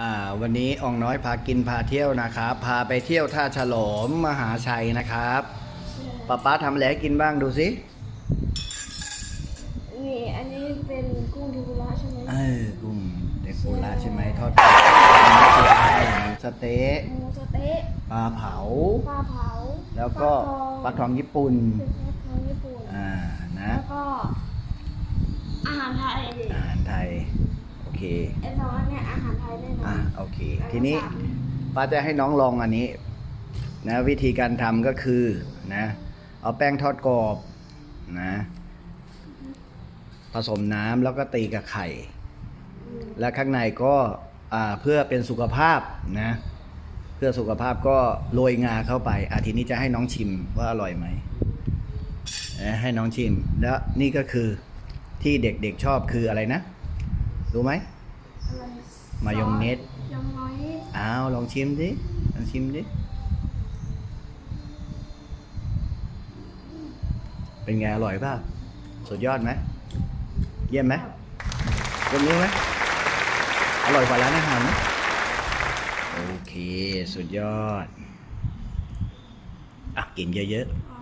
อ่าวันนี้อองน้อยพากินพาเที่ยวนะครับ พาไปเที่ยวท่าฉลอมมหาชัยนะครับป้าป้าทำอะไรให้กินบ้างดูสินี่อันนี้เป็นกุ้งเทมปุระใช่ไหมเออกุ้งเด็กโบราณใช่ไหมทอดกรอบหมูสะเต๊ะหมูสะเต๊ะปลาเผาปลาเผา แล้วก็ฟักทองญี่ปุ่นเป็นฟักทองญี่ปุ่นอ่านะแล้วก็อาหารไทยอาหารไทยโอ เคไอ้สองอันเนี่ยอาหารไทยแน่นออ่านโอเค ทีนี้ป้าจะให้น้องลองอันนี้นะวิธีการทำก็คือนะเอาแป้งทอดกรอบนะผสมน้ำแล้วก็ตีกับไข่ และข้างในก็อ่าเพื่อเป็นสุขภาพนะเพื่อสุขภาพก็โรยงาเข้าไปอาทีนี้จะให้น้องชิมว่าอร่อยไหมเอ้ยให้น้องชิม แล้วนี่ก็คือที่เด็กๆชอบคืออะไรนะ รู้ไหม อะไรมายองเนสยองน้อยอ้าวลองชิมดิลองชิมดิ เป็นไงอร่อยเปล่าสุดยอดไหมเยี่ยมไหมยกนิ้วไหมอร่อยกว่าร้านอาหารไหมโอเค สุดยอดอะกินเยอะค